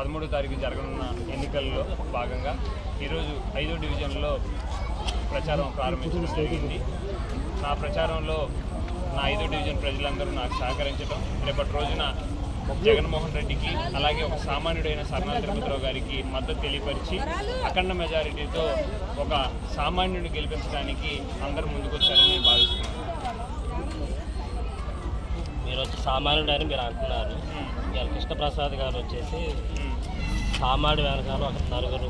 పదమూడో తారీఖు జరగనున్న ఎన్నికల్లో భాగంగా ఈరోజు ఐదో డివిజన్లో ప్రచారం ప్రారంభించడం జరిగింది. నా ప్రచారంలో నా ఐదో డివిజన్ ప్రజలందరూ నాకు సహకరించడం రేపటి రోజున జగన్మోహన్ రెడ్డికి అలాగే ఒక సామాన్యుడైన సర్నాల తిరుపతిరావు గారికి మద్దతు తెలియపరిచి అఖండ మెజారిటీతో ఒక సామాన్యుడిని గెలిపించడానికి అందరూ ముందుకొచ్చారని నేను భావిస్తున్నాను. మీరు వచ్చి సామాన్యుడు అని మీరు అంటున్నారు. కృష్ణప్రసాద్ గారు వచ్చేసి సామాన్యుడు వెనకాల ఒక నలుగురు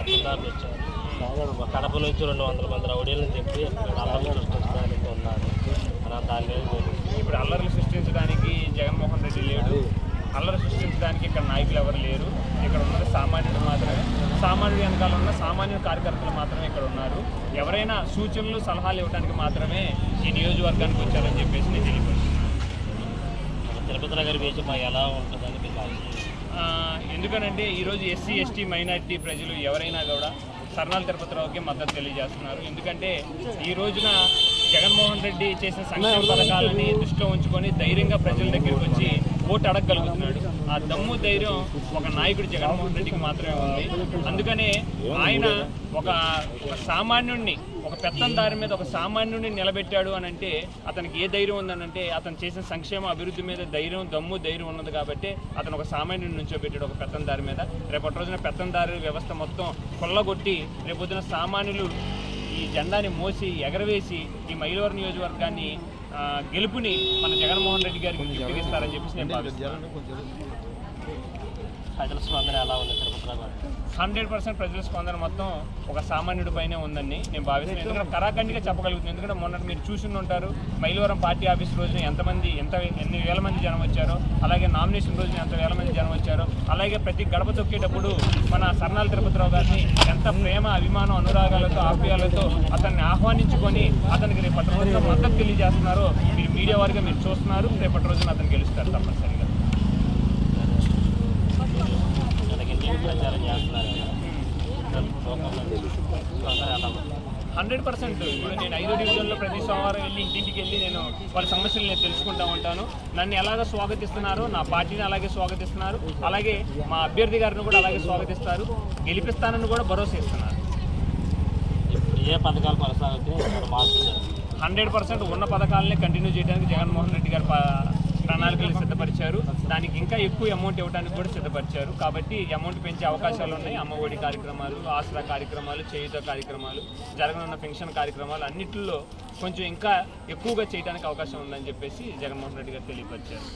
అర్థదారులు వచ్చారు. కడప నుంచి రెండు వందల మంది రౌడీలను తెప్పి ఇక్కడ అల్లర్లు సృష్టించడానికి ఉన్నారు. మనం దాని మీద ఇప్పుడు అల్లర్లు సృష్టించడానికి జగన్మోహన్ రెడ్డి లేడు. అల్లరి సృష్టించడానికి ఇక్కడ నాయకులు ఎవరు లేరు. ఇక్కడ ఉన్నది సామాన్యుడు మాత్రమే. సామాన్యుడు వెనకాల ఉన్న సామాన్య కార్యకర్తలు మాత్రమే ఇక్కడ ఉన్నారు. ఎవరైనా సూచనలు సలహాలు ఇవ్వడానికి మాత్రమే ఈ నియోజకవర్గానికి వచ్చారని చెప్పేసి నేను తెలియపరుస్తున్నాను. తిరుపతి నగర్ బీచ్ మా ఎలా ఉంటుందని ఆ, ఎందుకనంటే ఈరోజు ఎస్సీ ఎస్టీ మైనారిటీ ప్రజలు ఎవరైనా కూడా సర్నాల తిరుపతిరావుకి మద్దతు తెలియజేస్తున్నారు. ఎందుకంటే ఈ రోజున జగన్మోహన్ రెడ్డి చేసిన సంక్షేమ పథకాలని దృష్టిలో ఉంచుకొని ధైర్యంగా ప్రజల దగ్గరికి వచ్చి ఓటు అడగగలుగుతున్నాడు ఆ దమ్ము ధైర్యం ఒక నాయకుడు జగన్మోహన్ రెడ్డికి మాత్రమే ఉంది. అందుకనే ఆయన ఒక ఒక సామాన్యుడిని ఒక పెత్తందారి మీద ఒక సామాన్యుడిని నిలబెట్టాడు అని అంటే అతనికి ఏ ధైర్యం ఉందనంటే అతను చేసిన సంక్షేమ అభివృద్ధి మీద ధైర్యం దమ్ము ధైర్యం ఉన్నది కాబట్టి అతను ఒక సామాన్యుడిని నుంచోబెట్టాడు ఒక పెత్తందారి మీద. రేపటి రోజున పెత్తందారి వ్యవస్థ మొత్తం కొల్లగొట్టి రేపొద్దున సామాన్యులు ఈ జెండాని మోసి ఎగరవేసి ఈ మైలవరం నియోజకవర్గాన్ని గెలుపుని మన జగన్మోహన్ రెడ్డి గారికి గిఫ్ట్ ఇస్తారని చెప్పేసి నేను భావిస్తున్నాను. ప్రజల స్పందన ఎలా ఉంది హండ్రెడ్ పర్సెంట్ ప్రజల స్పందన మొత్తం ఒక సామాన్యుడి పైనే ఉందని నేను భావిస్తున్నాను. ఎందుకంటే కరాఖండిగా చెప్పగలుగుతున్నాను. ఎందుకంటే మొన్న మీరు చూసి ఉంటారు మైలవరం పార్టీ ఆఫీస్ రోజున ఎంతమంది ఎంత ఎన్ని వేల మంది జనం వచ్చారో అలాగే నామినేషన్ రోజున ఎంత వేల మంది జనం అలాగే ప్రతి గడప తొక్కేటప్పుడు మన సర్నాల తిరుపతిరావు గారిని ఎంత ప్రేమ అభిమానం అనురాగాలతో ఆప్యాయాలతో అతన్ని ఆహ్వానించుకొని అతనికి రేపటి రోజున మద్దతు తెలియజేస్తున్నారో మీరు మీడియా వారిగా మీరు చూస్తున్నారు. రేపటి రోజున అతను గెలుస్తారు తప్పనిసరిగా. ప్రచారం చేస్తున్నారు. హండ్రెడ్ పర్సెంట్ ఇప్పుడు నేను ఐదో డివిజన్లో ప్రతి సోమవారం వెళ్ళి ఇంటింటికి వెళ్ళి నేను వాళ్ళ సమస్యలు నేను తెలుసుకుంటా ఉంటాను. నన్ను ఎలాగ స్వాగతిస్తున్నారో నా పార్టీని అలాగే స్వాగతిస్తున్నారు. అలాగే మా అభ్యర్థి గారిని కూడా అలాగే స్వాగతిస్తారు. గెలిపిస్తానని కూడా భరోసా ఇస్తున్నారు. ఏ పథకాలు మార్పులు హండ్రెడ్ పర్సెంట్ ఉన్న పథకాలనే కంటిన్యూ చేయడానికి జగన్మోహన్ రెడ్డి గారు ప్రణాళికలు సిద్ధపరిచారు. దానికి ఇంకా ఎక్కువ అమౌంట్ ఇవ్వడానికి కూడా సిద్ధపరిచారు. కాబట్టి అమౌంట్ పెంచే అవకాశాలు ఉన్నాయి. అమ్మఒడి కార్యక్రమాలు ఆసరా కార్యక్రమాలు చేయుత కార్యక్రమాలు జరగనున్న పెన్షన్ కార్యక్రమాలు అన్నింటిలో కొంచెం ఇంకా ఎక్కువగా చేయడానికి అవకాశం ఉందని చెప్పేసి జగన్మోహన్ రెడ్డి గారు తెలియపరిచారు.